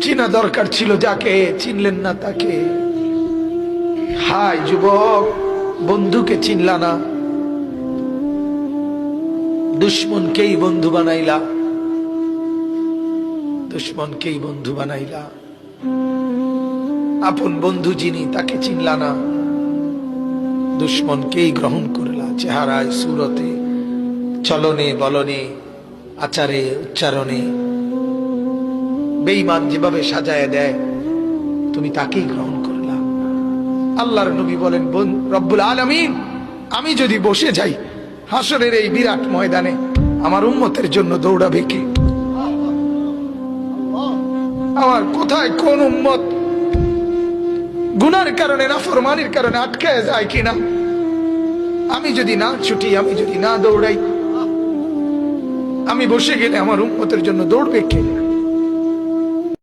চিনা দরকার ছিল যাকে, চিনলেন না তাকে। হাই যুবক, বন্ধুকে চিনলা না। দুশ্মনকেই বন্ধু বানাইলা। দুশ্মনকেই বন্ধু বানাইলা। আপন বন্ধু যিনি, তাকে চিনলা না। দুশ্মনকেই গ্রহণ করলা। চেহারায়, সুরতে, চলনে, বলনে, আচারে, উচ্চারণে। বেইমান যেভাবে সাজায় দেয়, তুমি তাকেই গ্রহণ করলা। আল্লাহর নবী বলেন, বোন, রব্বুল আলমিন, আমি যদি বসে যাই হাসরের এই বিরাট ময়দানে, আমার উন্মতের জন্য দৌড়াবে কি? আমার কোথায় কোন উম্মত গুনার কারণে না ফরমানির কারণে আটকায় যায় কিনা? আমি যদি না ছুটি, আমি যদি না দৌড়াই, আমি বসে গেলে আমার উন্মতের জন্য দৌড়বে কে